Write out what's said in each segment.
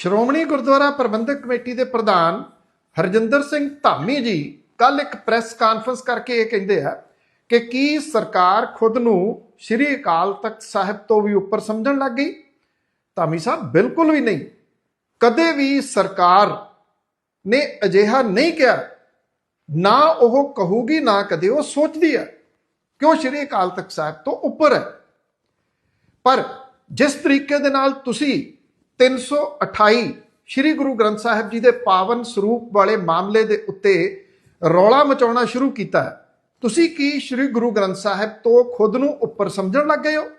Shiromani Gurdwara Parbandhak committee ਦੇ ਪ੍ਰਧਾਨ ਹਰਜਿੰਦਰ ਸਿੰਘ ਧਾਮੀ ਜੀ ਕੱਲ ਇੱਕ ਪ੍ਰੈਸ ਕਾਨਫਰੰਸ ਕਰਕੇ ਇਹ ਕਹਿੰਦੇ ਆ ਕਿ ਕੀ ਸਰਕਾਰ ਖੁਦ ਨੂੰ ਸ੍ਰੀ ਅਕਾਲ ਤਖਤ ਸਾਹਿਬ ਤੋਂ ਵੀ ਉੱਪਰ ਸਮਝਣ ਲੱਗ ਗਈ? ਧਾਮੀ ਸਾਹਿਬ, ਬਿਲਕੁਲ ਵੀ ਨਹੀਂ। ਕਦੇ ਵੀ ਸਰਕਾਰ ਨੇ ਅਜਿਹਾ ਨਹੀਂ ਕਿਹਾ। ਨਾ ਉਹ ਕਹੂਗੀ, ਨਾ ਕਦੇ ਉਹ ਸੋਚਦੀ ਹੈ ਕਿ ਉਹ ਸ੍ਰੀ ਅਕਾਲ ਤਖਤ ਸਾਹਿਬ ਤੋਂ ਉੱਪਰ ਹੈ। ਪਰ ਜਿਸ ਤਰੀਕੇ ਦੇ ਨਾਲ ਤੁਸੀਂ 328 ਸ੍ਰੀ ਗੁਰੂ ਗ੍ਰੰਥ ਸਾਹਿਬ ਜੀ ਦੇ ਪਾਵਨ ਸਰੂਪ ਵਾਲੇ ਮਾਮਲੇ ਦੇ ਉੱਤੇ ਰੌਲਾ ਮਚਾਉਣਾ ਸ਼ੁਰੂ ਕੀਤਾ ਹੈ। ਤੁਸੀਂ ਕੀ ਸ੍ਰੀ ਗੁਰੂ ਗ੍ਰੰਥ ਸਾਹਿਬ ਤੋਂ ਖੁਦ ਨੂੰ ਉੱਪਰ ਸਮਝਣ ਲੱਗ ਗਏ ਹੋ?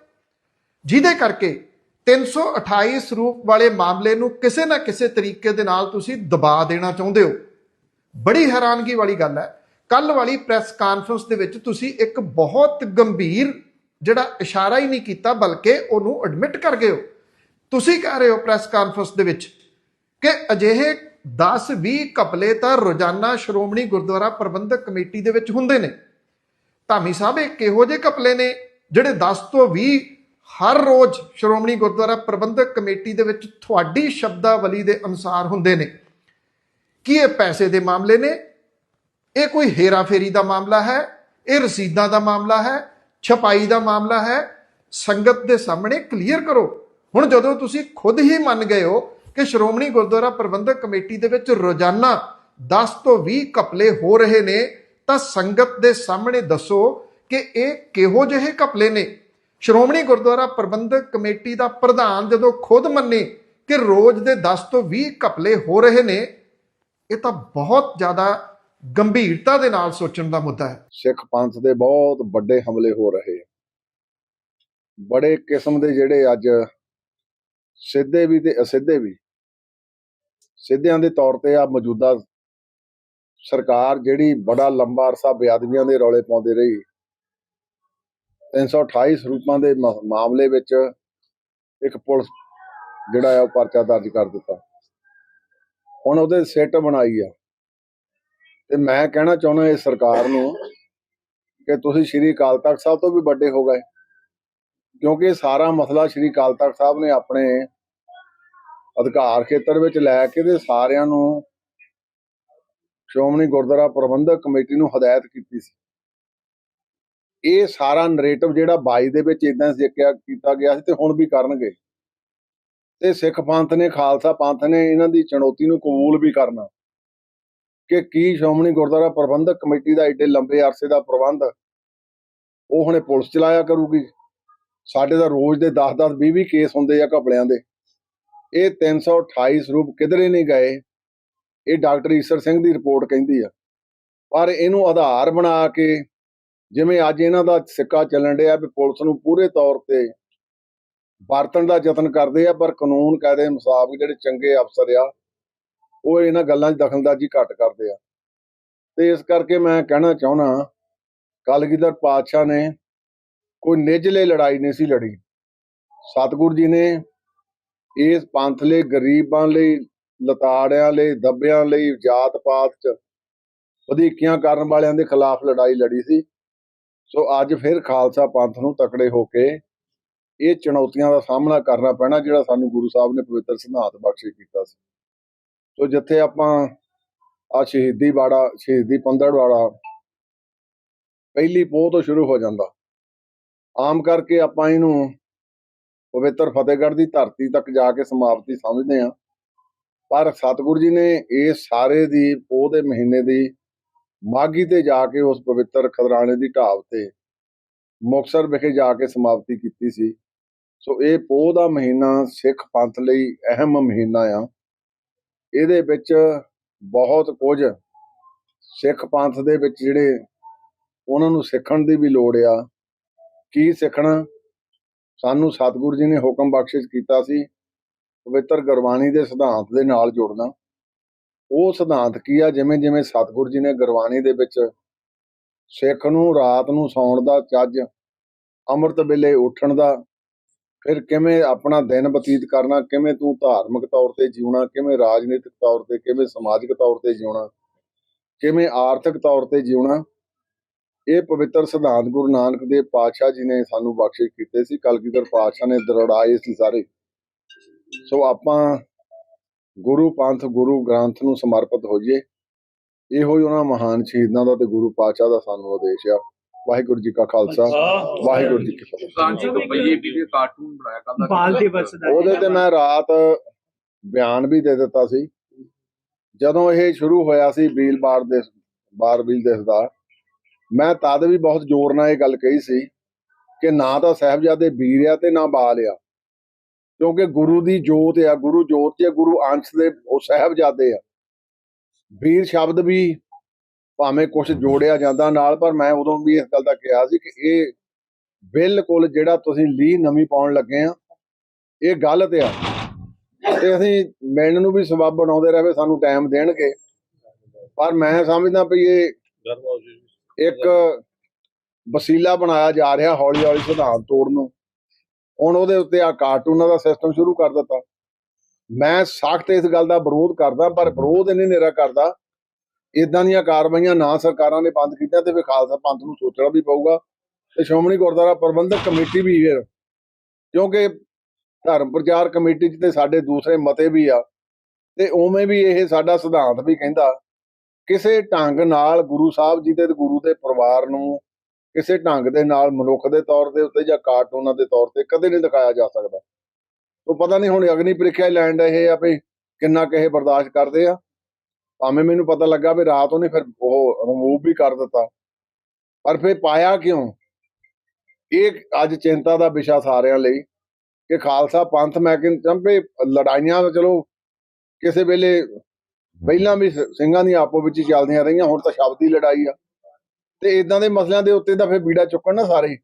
ਜਿਹਦੇ ਕਰਕੇ 328 ਸਰੂਪ ਵਾਲੇ ਮਾਮਲੇ ਨੂੰ ਕਿਸੇ ਨਾ ਕਿਸੇ ਤਰੀਕੇ ਦੇ ਨਾਲ ਤੁਸੀਂ ਦਬਾ ਦੇਣਾ ਚਾਹੁੰਦੇ ਹੋ। ਬੜੀ ਹੈਰਾਨਗੀ ਵਾਲੀ ਗੱਲ ਹੈ। ਕੱਲ ਵਾਲੀ ਪ੍ਰੈਸ ਕਾਨਫਰੰਸ ਦੇ ਵਿੱਚ ਤੁਸੀਂ ਇੱਕ ਬਹੁਤ ਗੰਭੀਰ ਜਿਹੜਾ ਇਸ਼ਾਰਾ ਹੀ ਨਹੀਂ ਕੀਤਾ, ਬਲਕਿ ਉਹਨੂੰ ਐਡਮਿਟ ਕਰ ਗਏ ਹੋ। ਤੁਸੀਂ ਕਹਿ ਰਹੇ ਹੋ ਪ੍ਰੈਸ ਕਾਨਫਰੰਸ ਦੇ ਵਿੱਚ ਕਿ ਅਜਿਹੇ 10-20 ਕਪਲੇ ਤਾਂ ਰੋਜ਼ਾਨਾ ਸ਼੍ਰੋਮਣੀ ਗੁਰਦੁਆਰਾ ਪ੍ਰਬੰਧਕ ਕਮੇਟੀ ਦੇ ਵਿੱਚ ਹੁੰਦੇ ਨੇ। ਧਾਮੀ ਸਾਹਿਬ, ਇਹ ਕਿਹੋ ਜਿਹੇ ਕਪਲੇ ਨੇ ਜਿਹੜੇ 10 ਤੋਂ 20 ਹਰ ਰੋਜ਼ ਸ਼੍ਰੋਮਣੀ ਗੁਰਦੁਆਰਾ ਪ੍ਰਬੰਧਕ ਕਮੇਟੀ ਦੇ ਵਿੱਚ ਤੁਹਾਡੀ ਸ਼ਬਦਾਵਲੀ ਦੇ ਅਨੁਸਾਰ ਹੁੰਦੇ ਨੇ? ਕੀ ਇਹ ਪੈਸੇ ਦੇ ਮਾਮਲੇ ਨੇ? ਇਹ ਕੋਈ ਹੇਰਾਫੇਰੀ ਦਾ ਮਾਮਲਾ ਹੈ? ਇਹ ਰਸੀਦਾਂ ਦਾ ਮਾਮਲਾ ਹੈ? ਛਪਾਈ ਦਾ ਮਾਮਲਾ ਹੈ? ਸੰਗਤ ਦੇ ਸਾਹਮਣੇ ਕਲੀਅਰ ਕਰੋ। ਹੁਣ ਜਦੋਂ ਤੁਸੀਂ ਖੁਦ ਹੀ ਮੰਨ ਗਏ ਹੋ ਕਿ ਸ਼੍ਰੋਮਣੀ ਗੁਰਦੁਆਰਾ ਪ੍ਰਬੰਧਕ ਕਮੇਟੀ ਦੇ ਵਿੱਚ ਰੋਜ਼ਾਨਾ 10 ਤੋਂ 20 ਕਪਲੇ ਹੋ ਰਹੇ ਨੇ, ਤਾਂ ਸੰਗਤ ਦੇ ਸਾਹਮਣੇ ਦੱਸੋ ਕਿ ਇਹ ਕਿਹੋ ਜਿਹੇ ਕਪਲੇ ਨੇ? ਸ਼੍ਰੋਮਣੀ ਗੁਰਦੁਆਰਾ ਪ੍ਰਬੰਧਕ ਕਮੇਟੀ ਦਾ ਪ੍ਰਧਾਨ ਜਦੋਂ ਖੁਦ ਮੰਨੇ ਕਿ ਰੋਜ਼ ਦੇ 10 ਤੋਂ 20 ਕਪਲੇ ਹੋ ਰਹੇ ਨੇ, ਇਹ ਤਾਂ ਬਹੁਤ ਜ਼ਿਆਦਾ ਗੰਭੀਰਤਾ ਦੇ ਨਾਲ ਸੋਚਣ ਦਾ ਮੁੱਦਾ ਹੈ। ਸਿੱਖ ਪੰਥ ਦੇ ਬਹੁਤ ਵੱਡੇ ਹਮਲੇ ਹੋ ਰਹੇ ਬੜੇ ਕਿਸਮ ਦੇ ਜਿਹੜੇ ਅੱਜ ਸਿੱਧੇ ਵੀ ਤੇ ਅਸਿੱਧੇ ਵੀ। ਸਿੱਧਿਆਂ ਦੇ ਤੌਰ ਤੇ ਆ ਮੌਜੂਦਾ ਸਰਕਾਰ ਜਿਹੜੀ ਬੜਾ ਲੰਬਾ ਅਰਸਾ ਬੇਅਦਬੀਆਂ ਦੇ ਰੌਲੇ ਪਾਉਂਦੀ ਰਹੀ। 328 ਸਰੂਪਾਂ ਦੇ ਮਾਮਲੇ ਵਿੱਚ ਇੱਕ ਪੁਲਿਸ ਜਿਹੜਾ ਆ ਉਹ ਪਰਚਾ ਦਰਜ ਕਰ ਦਿੱਤਾ। ਹੁਣ ਉਹਦੇ ਸਿੱਟ ਬਣਾਈ ਆ। ਤੇ ਮੈਂ ਕਹਿਣਾ ਚਾਹੁੰਦਾ ਇਸ ਸਰਕਾਰ ਨੂੰ ਕਿ ਤੁਸੀਂ ਸ਼੍ਰੀ ਅਕਾਲ ਤਖਤ ਸਾਹਿਬ ਤੋਂ ਵੀ ਵੱਡੇ ਹੋ ਗਏ। ਕਿਉਂਕਿ ਇਹ ਸਾਰਾ ਮਸਲਾ ਸ਼੍ਰੀ ਅਕਾਲ ਤਖਤ ਸਾਹਿਬ ਨੇ ਆਪਣੇ ਅਧਿਕਾਰ ਖੇਤਰ ਵਿੱਚ ਲੈ ਕੇ ਤੇ ਸਾਰਿਆਂ ਨੂੰ ਸ਼੍ਰੋਮਣੀ ਗੁਰਦੁਆਰਾ ਪ੍ਰਬੰਧਕ ਕਮੇਟੀ ਨੂੰ ਹਦਾਇਤ ਕੀਤੀ ਸੀ। ਇਹ ਸਾਰਾ ਨਰੇਟਿਵ ਜਿਹੜਾ 22 ਦੇ ਵਿੱਚ ਇਦਾਂ ਜ਼ਿਕਰਿਆ ਕੀਤਾ ਗਿਆ ਸੀ ਤੇ ਹੁਣ ਵੀ ਕਰਨਗੇ। ਤੇ ਸਿੱਖ ਪੰਥ ਨੇ, ਖਾਲਸਾ ਪੰਥ ਨੇ ਇਹਨਾਂ ਦੀ ਚੁਣੌਤੀ ਨੂੰ ਕਬੂਲ ਵੀ ਕਰਨਾ ਕਿ ਕੀ ਸ਼੍ਰੋਮਣੀ ਗੁਰਦੁਆਰਾ ਪ੍ਰਬੰਧਕ ਕਮੇਟੀ ਦਾ ਏਡੇ ਲੰਬੇ ਅਰਸੇ ਦਾ ਪ੍ਰਬੰਧ ਉਹ ਹੁਣੇ ਪੁਲਿਸ ਚਲਾਇਆ ਕਰੂਗੀ। ਸਾਡੇ ਦਾ ਰੋਜ਼ ਦੇ 10-10 20-20 ਕੇਸ ਹੁੰਦੇ ਆ ਘਪਲਿਆਂ ਦੇ। ਇਹ 328 ਸਰੂਪ ਕਿਧਰੇ ਨਹੀਂ ਗਏ। ਇਹ ਡਾਕਟਰ ਈਸਰ ਸਿੰਘ ਦੀ ਰਿਪੋਰਟ ਕਹਿੰਦੀ ਆ। ਪਰ ਇਹਨੂੰ ਆਧਾਰ ਬਣਾ ਕੇ ਜਿਵੇਂ ਅੱਜ ਇਹਨਾਂ ਦਾ ਸਿੱਕਾ ਚੱਲਣ ਡਿਆ ਵੀ ਪੁਲਿਸ ਨੂੰ ਪੂਰੇ ਤੌਰ ਤੇ ਵਰਤਣ ਦਾ ਯਤਨ ਕਰਦੇ ਆ, ਪਰ ਕਾਨੂੰਨ ਕਾਇਦੇ ਮੁਤਾਬਕ ਜਿਹੜੇ ਚੰਗੇ ਅਫਸਰ ਆ, ਉਹ ਇਹਨਾਂ ਗੱਲਾਂ 'ਚ ਦਖਲਅੰਦਾਜ਼ੀ ਘੱਟ ਕਰਦੇ ਆ। ਤੇ ਇਸ ਕਰਕੇ ਮੈਂ ਕਹਿਣਾ ਚਾਹੁੰਦਾ ਕਲਗੀਧਰ ਪਾਤਸ਼ਾਹ ਨੇ ਕੋਈ ਨਿੱਜਲੇ ਲੜਾਈ ਨਹੀਂ ਸੀ ਲੜੀ। ਸਤਿਗੁਰੂ ਜੀ ਨੇ ਇਸ ਪੰਥ ਲਈ, ਗਰੀਬਾਂ ਲਈ, ਲਤਾੜਿਆਂ ਲਈ, ਦੱਬਿਆਂ ਲਈ ਜਾਤ ਪਾਤ 'ਚ ਵਧੀਕੀਆਂ ਕਰਨ ਵਾਲਿਆਂ ਦੇ ਖਿਲਾਫ ਲੜਾਈ ਲੜੀ ਸੀ। ਸੋ ਅੱਜ ਫਿਰ ਖਾਲਸਾ ਪੰਥ ਨੂੰ ਤਕੜੇ ਹੋ ਕੇ ਇਹ ਚੁਣੌਤੀਆਂ ਦਾ ਸਾਹਮਣਾ ਕਰਨਾ ਪੈਣਾ, ਜਿਹੜਾ ਸਾਨੂੰ ਗੁਰੂ ਸਾਹਿਬ ਨੇ ਪਵਿੱਤਰ ਸਿਧਾਂਤ ਬਖਸ਼ੇ ਕੀਤਾ ਸੀ। ਸੋ ਜਿੱਥੇ ਆਪਾਂ ਆ ਸ਼ਹੀਦੀ ਬਾੜਾ ਸ਼ਹੀਦੀ ਪੰਦੜ ਵਾਲਾ ਪਹਿਲੀ ਪੋਹ ਤੋਂ ਸ਼ੁਰੂ ਹੋ ਜਾਂਦਾ। ਆਮ ਕਰਕੇ ਆਪਾਂ ਇਹਨੂੰ ਪਵਿੱਤਰ ਫਤਿਹਗੜ੍ਹ ਦੀ ਧਰਤੀ ਤੱਕ ਜਾ ਕੇ ਸਮਾਪਤੀ ਸਮਝਦੇ ਹਾਂ। ਪਰ ਸਤਿਗੁਰੂ ਜੀ ਨੇ ਇਹ ਸਾਰੇ ਦੀ, ਪੋਹ ਦੇ ਮਹੀਨੇ ਦੀ ਮਾਗੀ ਤੇ ਜਾ ਕੇ ਉਸ ਪਵਿੱਤਰ ਖਦਰਾਣੇ ਦੀ ਢਾਬ ਤੇ ਮੁਕਸਰ ਵਿਖੇ ਜਾ ਕੇ ਸਮਾਪਤੀ ਕੀਤੀ ਸੀ। ਸੋ ਇਹ ਪੋਹ ਦਾ ਮਹੀਨਾ ਸਿੱਖ ਪੰਥ ਲਈ ਅਹਿਮ ਮਹੀਨਾ ਆ। ਇਹਦੇ ਵਿੱਚ ਬਹੁਤ ਕੁਝ ਸਿੱਖ ਪੰਥ ਦੇ ਵਿੱਚ ਜਿਹੜੇ ਉਹਨਾਂ ਨੂੰ ਸਿੱਖਣ ਦੀ ਵੀ ਲੋੜ ਆ। ਕੀ ਸਿੱਖਣਾ? ਸਾਨੂੰ ਸਤਿਗੁਰੂ ਜੀ ਨੇ ਹੁਕਮ ਬਖਸ਼ਿਸ਼ ਕੀਤਾ ਸੀ, ਪਵਿੱਤਰ ਗੁਰਬਾਣੀ ਦੇ ਸਿਧਾਂਤ ਦੇ ਨਾਲ ਜੁੜਨਾ। ਉਹ ਸਿਧਾਂਤ ਕੀ ਆ? ਜਿਵੇਂ ਜਿਵੇਂ ਸਤਿਗੁਰੂ ਜੀ ਨੇ ਗੁਰਬਾਣੀ ਦੇ ਵਿੱਚ ਸਿੱਖ ਨੂੰ ਰਾਤ ਨੂੰ ਸੌਣ ਦਾ, ਚੱਜ ਅੰਮ੍ਰਿਤ ਵੇਲੇ ਉੱਠਣ ਦਾ, ਫਿਰ ਕਿਵੇਂ ਆਪਣਾ ਦਿਨ ਬਤੀਤ ਕਰਨਾ, ਕਿਵੇਂ ਤੂੰ ਧਾਰਮਿਕ ਤੌਰ ਤੇ ਜਿਉਣਾ, ਕਿਵੇਂ ਰਾਜਨੀਤਿਕ ਤੌਰ ਤੇ, ਕਿਵੇਂ ਸਮਾਜਿਕ ਤੌਰ ਤੇ ਜਿਉਣਾ, ਕਿਵੇਂ ਆਰਥਿਕ ਤੌਰ ਤੇ ਜਿਉਣਾ ਇਹ ਪਵਿੱਤਰ ਸਿਧਾਂਤ ਗੁਰੂ ਨਾਨਕ ਦੇਵ ਪਾਤਸ਼ਾਹ ਜੀ ਨੇ ਸਾਨੂੰ ਬਖਸ਼ਿਸ਼ ਕੀਤੇ ਸੀ ਕਲਗੀਧਰ ਪਾਤਸ਼ਾਹ ਨੇ ਦਰੜਾਏ ਸੀ ਸਾਰੇ। ਸੋ ਆਪਾਂ ਗੁਰੂ ਪੰਥ ਗੁਰੂ ਗ੍ਰੰਥ ਨੂੰ ਸਮਰਪਿਤ ਹੋਈਏ। ਇਹੋ ਹੀ ਉਹਨਾਂ ਮਹਾਨ ਸ਼ਹੀਦਾਂ ਦਾ ਤੇ ਗੁਰੂ ਪਾਤਸ਼ਾਹ ਦਾ ਸਾਨੂੰ ਆਦੇਸ਼ ਆ। ਵਾਹਿਗੁਰੂ ਜੀ ਕਾ ਖਾਲਸਾ ਵਾਹਿਗੁਰੂ ਜੀ ਕੀ ਫਤਿਹ। ਕਾਂਚੀ ਤੋਂ ਪਈਏ ਵੀ ਕਾਰਟੂਨ ਬਣਾਇਆ ਕੱਲ ਬਾਲ ਦਿਵਸ ਦਾ ਉਹਦੇ ਤੇ ਮੈਂ ਰਾਤ ਬਿਆਨ ਵੀ ਦੇ ਦਿੱਤਾ ਸੀ। ਜਦੋਂ ਇਹ ਸ਼ੁਰੂ ਹੋਇਆ ਸੀ ਬੀਲ ਬਾਰ ਦੇ ਬਾਰ ਬੀਲ ਦਿਸ ਦਾ ਮੈਂ ਤਦ ਵੀ ਬਹੁਤ ਜ਼ੋਰ ਨਾਲ ਇਹ ਗੱਲ ਕਹੀ ਸੀ ਕਿ ਨਾ ਤਾਂ ਸਾਹਿਬਜ਼ਾਦੇ ਵੀਰ ਆ ਤੇ ਨਾ ਬਾਲ ਆ। ਕਿਉਂਕਿ ਗੁਰੂ ਦੀ ਜੋਤ ਆ, ਗੁਰੂ ਜੋਤ ਤੇ ਗੁਰੂ ਅੰਸ਼ ਦੇ ਉਹ ਸਾਹਿਬਜ਼ਾਦੇ ਆ। ਵੀਰ ਸ਼ਬਦ ਵੀ ਭਾਵੇਂ ਕੁਝ ਜੋੜਿਆ ਜਾਂਦਾ ਨਾਲ, ਪਰ ਮੈਂ ਉਦੋਂ ਵੀ ਇਸ ਗੱਲ ਦਾ ਕਿਹਾ ਸੀ ਕਿ ਇਹ ਬਿਲਕੁਲ ਜਿਹੜਾ ਤੁਸੀਂ ਲੀ ਨਵੀਂ ਪਾਉਣ ਲੱਗੇ ਆ, ਇਹ ਗਲਤ ਆ। ਤੇ ਅਸੀਂ ਮਿਲਣ ਨੂੰ ਵੀ ਸਬਬ ਬਣਾਉਂਦੇ ਰਹੇ, ਸਾਨੂੰ ਟਾਈਮ ਦੇਣਗੇ। ਪਰ ਮੈਂ ਸਮਝਦਾ ਵੀ ਇਹ ਇੱਕ ਵਸੀਲਾ ਬਣਾਇਆ ਜਾ ਰਿਹਾ ਹੌਲੀ ਹੌਲੀ ਸਿਧਾਂਤ ਤੋੜਨ ਨੂੰ। ਹੁਣ ਉਹਦੇ ਉੱਤੇ ਆ ਕਾਰਟੂਨਾਂ ਦਾ ਸਿਸਟਮ ਸ਼ੁਰੂ ਕਰ ਦਿੱਤਾ। ਮੈਂ ਸਖਤ ਇਸ ਗੱਲ ਦਾ ਵਿਰੋਧ ਕਰਦਾ, ਪਰ ਵਿਰੋਧ ਇਹਨੇ ਨੇਰਾ ਕਰਦਾ ਇਦਾਂ ਦੀਆਂ ਕਾਰਵਾਈਆਂ ਨਾ ਸਰਕਾਰਾਂ ਨੇ ਬੰਦ ਕੀਤੀਆਂ ਤੇ ਵੀ ਖਾਲਸਾ ਪੰਥ ਨੂੰ ਸੋਚਣਾ ਵੀ ਪਊਗਾ। ਤੇ ਸ਼੍ਰੋਮਣੀ ਗੁਰਦੁਆਰਾ ਪ੍ਰਬੰਧਕ ਕਮੇਟੀ ਵੀ ਫਿਰ, ਕਿਉਂਕਿ ਧਰਮ ਪ੍ਰਚਾਰ ਕਮੇਟੀ 'ਚ ਤੇ ਸਾਡੇ ਦੂਸਰੇ ਮਤੇ ਵੀ ਆ, ਤੇ ਉਵੇਂ ਵੀ ਇਹ ਸਾਡਾ ਸਿਧਾਂਤ ਵੀ ਕਹਿੰਦਾ ਕਿਸੇ ਢੰਗ ਨਾਲ ਗੁਰੂ ਸਾਹਿਬ ਜੀ ਦੇ ਗੁਰੂ ਦੇ ਪਰਿਵਾਰ ਨੂੰ ਕਿਸੇ ਢੰਗ ਦੇ ਨਾਲ ਮਨੁੱਖ ਦੇ ਤੌਰ ਦੇ ਉੱਤੇ ਜਾਂ ਕਾਰਟੂਨਾਂ ਦੇ ਤੌਰ ਤੇ ਕਦੇ ਨਹੀਂ ਦਿਖਾਇਆ ਜਾ ਸਕਦਾ। ਉਹ ਪਤਾ ਨਹੀਂ ਹੁਣ ਅਗਨੀ ਪ੍ਰੀਖਿਆ ਲੈਂਡ ਇਹ ਆ ਵੀ ਕਿੰਨਾ ਕਹੇ ਬਰਦਾਸ਼ਤ ਕਰਦੇ ਆ। ਭਾਵੇਂ ਮੈਨੂੰ ਪਤਾ ਲੱਗਾ ਵੀ ਰਾਤ ਉਹਨੇ ਫਿਰ ਉਹ ਰਿਮੂਵ ਵੀ ਕਰ ਦਿੱਤਾ। ਪਰ ਫਿਰ ਪਾਇਆ ਕਿਉਂ? ਇਹ ਅੱਜ ਚਿੰਤਾ ਦਾ ਵਿਸ਼ਾ ਸਾਰਿਆਂ ਲਈ ਕਿ ਖਾਲਸਾ ਪੰਥ ਮੈਂ ਕਹਿੰਦਾ ਵੀ ਲੜਾਈਆਂ ਚਲੋ ਕਿਸੇ ਵੇਲੇ ਪਹਿਲਾਂ ਵੀ ਸਿੰਘਾਂ ਦੀਆਂ ਆਪੋ ਵਿੱਚ ਚੱਲਦੀਆਂ ਰਹੀਆਂ ਹੁਣ ਤਾਂ ਸ਼ਬਦੀ ਲੜਾਈ ਆ। ਤੇ ਇਦਾਂ ਦੇ ਮਸਲਿਆਂ ਦੇ ਉੱਤੇ ਤਾਂ ਫਿਰ ਬੀੜਾ ਚੁੱਕਣ ਨਾ ਸਾਰੇ।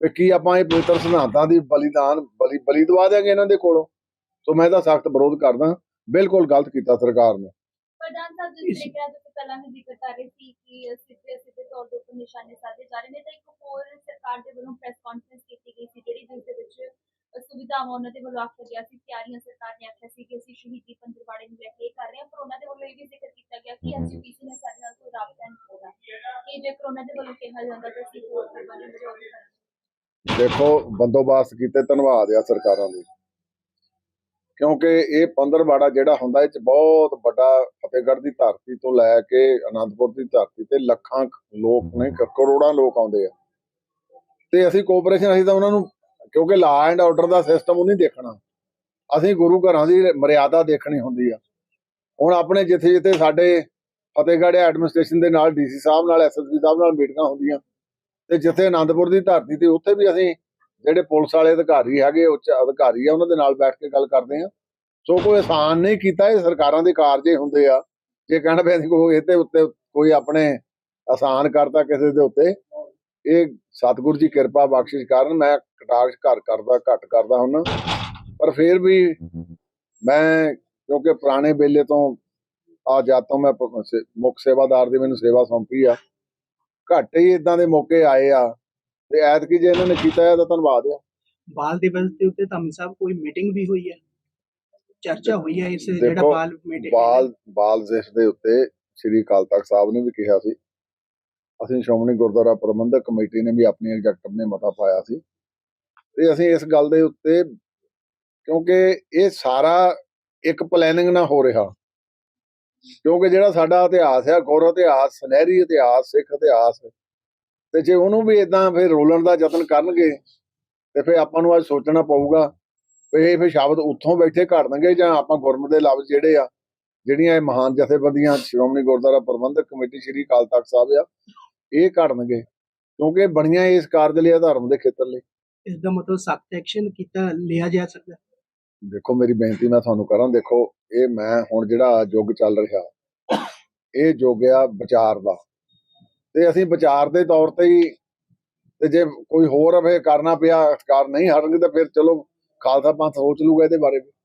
ਵੀ ਕੀ ਆਪਾਂ ਇਹ ਪਵਿੱਤਰ ਸਿਧਾਂਤਾਂ ਦੀ ਬਲੀਦਾਨ ਬਲੀ ਬਲੀ ਦਵਾ ਦਿਆਂਗੇ ਇਹਨਾਂ ਦੇ ਕੋਲੋਂ? ਸੋ ਮੈਂ ਇਹਦਾ ਸਖਤ ਵਿਰੋਧ ਕਰਦਾ ਬਿਲਕੁਲ ਗਲਤ ਕੀਤਾ ਸਰਕਾਰ ਨੇ। ਪ੍ਰਧਾਨ ਸਾਹਿਬ ਜਿਸ ਤਰੀਕੇ ਨਾਲ ਤੁਸੀਂ ਪਹਿਲਾਂ ਵੀ ਜ਼ਿਕਰ ਕਰ ਰਹੇ ਸੀ ਕਿ ਸਿੱਧੇ ਸਿੱਧੇ ਤੌਰ ਦੇ ਉੱਤੇ ਨਿਸ਼ਾਨੇ ਸਾਧੇ ਜਾ ਰਹੇ ਨੇ ਤਾਂ ਇੱਕ ਹੋਰ ਸਰਕਾਰ ਦੇ ਵੱਲੋਂ ਪ੍ਰੈਸ ਕਾਨਫਰੰਸ ਕੀਤੀ ਗਈ ਸੀ ਜਿਹੜੀ ਜਿਸ ਦੇ ਵਿੱਚ ਅ, ਸੁਵਿਧਾਵਾਂ ਉਹਨਾਂ ਦੇ ਵੱਲੋਂ ਆਖਿਆ ਗਿਆ ਸੀ ਤਿਆਰੀਆਂ ਸਰਕਾਰ ਨੇ ਆਖਿਆ ਸੀ ਕਿ ਅਸੀਂ ਸ਼ਹੀਦੀ ਪੰਦਰਵਾੜੇ ਨੂੰ ਲੈ ਕੇ ਇਹ ਕਰ ਰਹੇ ਹਾਂ ਪਰ ਉਹਨਾਂ ਦੇ ਵੱਲੋਂ ਇਹ ਵੀ ਜ਼ਿਕਰ ਕੀਤਾ ਗਿਆ ਕਿ ਐਸਜੀਪੀਸੀ ਨੇ ਸਾਡੇ ਨਾਲ ਕੋਈ ਰਾਬਤਾ ਨਹੀਂ ਹੋਗਾ ਕਿ ਜੇਕਰ ਉਹਨਾਂ ਦੇ ਵੱਲੋਂ ਕਿਹਾ ਜਾਂਦਾ ਤਾਂ ਅਸੀਂ ਹੋਰ ਪ੍ਰਬੰਧ ਜੋ ਵੀ ਕਰਾਂਗੇ ਦੇਖੋ ਬੰਦੋਬਸਤ ਕੀਤੇ ਧੰਨਵਾਦ ਆ ਸਰਕਾਰਾਂ ਦੇ। ਕਿਉਂਕਿ ਇਹ ਪੰਦਰਵਾੜਾ ਜਿਹੜਾ ਹੁੰਦਾ ਇਹ ਚ ਬਹੁਤ ਵੱਡਾ ਫਤਿਹਗੜ੍ਹ ਦੀ ਧਰਤੀ ਤੋਂ ਲੈ ਕੇ ਅਨੰਦਪੁਰ ਦੀ ਧਰਤੀ ਤੇ ਲੱਖਾਂ ਲੋਕ ਨੇ ਕਰੋੜਾਂ ਲੋਕ ਆਉਂਦੇ ਆ। ਤੇ ਅਸੀਂ ਕੋਆਪਰੇਸ਼ਨ ਅਸੀਂ ਤਾਂ ਉਹਨਾਂ ਨੂੰ ਕਿਉਂਕਿ law and order the system ਉਹ ਨਹੀਂ ਦੇਖਣਾ। ਅਸੀਂ ਗੁਰੂ ਘਰਾਂ ਦੀ ਮਰਿਆਦਾ ਦੇਖਣੀ ਹੁੰਦੀ ਆ। ਹੁਣ ਆਪਣੇ ਜਿੱਥੇ ਜਿੱਥੇ ਸਾਡੇ ਫਤਿਹਗੜ੍ਹ ਐਡਮਿਨਿਸਟ੍ਰੇਸ਼ਨ ਦੇ ਨਾਲ ਡੀਸੀ ਸਾਹਿਬ ਨਾਲ ਐਸਐਸਪੀ ਸਾਹਿਬ ਨਾਲ ਮੀਟਿੰਗਾਂ ਹੁੰਦੀਆਂ। ਤੇ ਜਿੱਥੇ ਆਨੰਦਪੁਰ ਦੀ ਧਰਤੀ ਤੇ ਉੱਥੇ ਵੀ ਅਸੀਂ ਜਿਹੜੇ ਪੁਲਿਸ ਵਾਲੇ ਅਧਿਕਾਰੀ ਹੈਗੇ, ਉੱਚ ਅਧਿਕਾਰੀ ਆ, ਉਹਨਾਂ ਦੇ ਨਾਲ ਬੈਠ ਕੇ ਗੱਲ ਕਰਦੇ ਆ। ਸੋ ਕੋਈ ਆਸਾਨ ਨਹੀਂ ਕੀਤਾ ਇਹ ਸਰਕਾਰਾਂ ਦੇ ਕਾਰਜੇ ਹੁੰਦੇ ਆ। ਜੇ ਕਹਿਣਾ ਪਏ ਕੋਈ ਇਹਦੇ ਉੱਤੇ ਕੋਈ ਆਪਣੇ ਆਸਾਨ ਕਰਤਾ ਕਿਸੇ ਦੇ ਉੱਤੇ, ਇਹ ਸਤਿਗੁਰੂ ਦੀ ਕਿਰਪਾ ਬਖਸ਼ਿਸ਼ ਕਰਨ, ਮੈਂ ਕਟਾਕਸ਼ ਘਰ ਕਰਦਾ, ਘੱਟ ਕਰਦਾ ਹੁਣ ਪਰ ਫਿਰ ਵੀ ਮੈਂ ਕਿਉਂਕਿ ਪੁਰਾਣੇ ਵੇਲੇ ਤੋਂ ਆ ਜਦ ਤੋਂ ਮੈਂ ਮੁੱਖ ਸੇਵਾਦਾਰ ਦੀ ਮੈਨੂੰ ਸੇਵਾ ਸੌਂਪੀ ਆ। ਘੱਟ ਹੀ ਇਦਾਂ ਦੇ ਮੌਕੇ ਆਏ ਆ। ਤੇ ਐਤਕੀ ਜੇ ਇਹਨਾਂ ਨੇ ਕੀਤਾ ਹੈ ਤਾਂ ਧੰਨਵਾਦ ਆ। ਬਾਲ ਦਿਵਸ ਦੇ ਉੱਤੇ ਧਾਮੀ ਸਾਹਿਬ ਕੋਈ ਮੀਟਿੰਗ ਵੀ ਹੋਈ ਹੈ? ਚਰਚਾ ਹੋਈ ਹੈ ਇਸ ਜਿਹੜਾ ਬਾਲ ਮੀਟਿੰਗ ਬਾਲ ਬਾਲ ਦਿਵਸ ਦੇ ਉੱਤੇ ਸ੍ਰੀ ਅਕਾਲ ਤਖਤ ਸਾਹਿਬ ਨੇ ਵੀ ਕਿਹਾ ਸੀ। ਅਸੀਂ ਸ਼੍ਰੋਮਣੀ ਗੁਰਦੁਆਰਾ ਪ੍ਰਬੰਧਕ ਕਮੇਟੀ ਨੇ ਵੀ ਆਪਣੀ ਐਗਜ਼ੈਕਟਿਵ ਨੇ ਮਤਾ ਪਾਇਆ ਸੀ। ਤੇ ਅਸੀਂ ਇਸ ਗੱਲ ਦੇ ਉੱਤੇ ਕਿਉਂਕਿ ਇਹ ਸਾਰਾ ਇੱਕ ਪਲੈਨਿੰਗ ਨਾਲ ਹੋ ਰਿਹਾ। ਕਿਉਂਕਿ ਜਿਹੜਾ ਸਾਡਾ ਇਤਿਹਾਸ ਹੈ ਗੁਰ ਇਤਿਹਾਸ, ਸੁਨਹਿਰੀ ਇਤਿਹਾਸ, ਸਿੱਖ ਇਤਿਹਾਸ, ਤੇ ਜੇ ਉਹਨੂੰ ਵੀ ਇਦਾਂ ਫਿਰ ਰੋਲਣ ਦਾ ਯਤਨ ਕਰਨਗੇ, ਤੇ ਫਿਰ ਆਪਾਂ ਨੂੰ ਅੱਜ ਸੋਚਣਾ ਪਊਗਾ ਇਹ ਫਿਰ ਸ਼ਬਦ ਉੱਥੋਂ ਬੈਠੇ ਘੜਨਗੇ ਜਾਂ ਆਪਾਂ ਗੁਰਮਤਿ ਦੇ ਲਫ਼ਜ਼ ਜਿਹੜੇ ਆ, ਜਿਹੜੀਆਂ ਇਹ ਮਹਾਨ ਜਥੇਬੰਦੀਆਂ ਸ਼੍ਰੋਮਣੀ ਗੁਰਦੁਆਰਾ ਪ੍ਰਬੰਧਕ ਕਮੇਟੀ ਸ੍ਰੀ ਅਕਾਲ ਤਖਤ ਸਾਹਿਬ ਆ, ਇਹ ਘੜਨਗੇ, ਕਿਉਂਕਿ ਇਹ ਬਣੀਆਂ ਇਸ ਕਾਰਜ ਲਈ ਆ ਧਰਮ ਦੇ ਖੇਤਰ ਲਈ। ਇਸ ਦਾ ਮਤਲਬ ਸਖਤ ਐਕਸ਼ਨ ਕੀਤਾ, ਲਿਆ ਜਾ ਸਕਦਾ। ਦੇਖੋ, ਮੇਰੀ ਬੇਨਤੀ ਮੈਂ ਤੁਹਾਨੂੰ ਕਰਾਂ, ਦੇਖੋ, ਇਹ ਮੈਂ ਹੁਣ ਜਿਹੜਾ ਯੁੱਗ ਚੱਲ ਰਿਹਾ, ਇਹ ਯੁੱਗ ਆ ਵਿਚਾਰ ਦਾ। ਤੇ ਅਸੀਂ ਵਿਚਾਰ ਦੇ ਤੌਰ ਤੇ ਹੀ, ਤੇ ਜੇ ਕੋਈ ਹੋਰ ਅਵੇ ਕਰਨਾ ਪਿਆ ਅਖਤਿਆਰ ਨਹੀਂ ਹਟਣਗੇ ਤਾਂ ਫਿਰ ਚਲੋ, ਖਾਲਸਾ ਪੰਥ ਸੋਚ ਲੂਗਾ ਇਹਦੇ ਬਾਰੇ ਵੀ।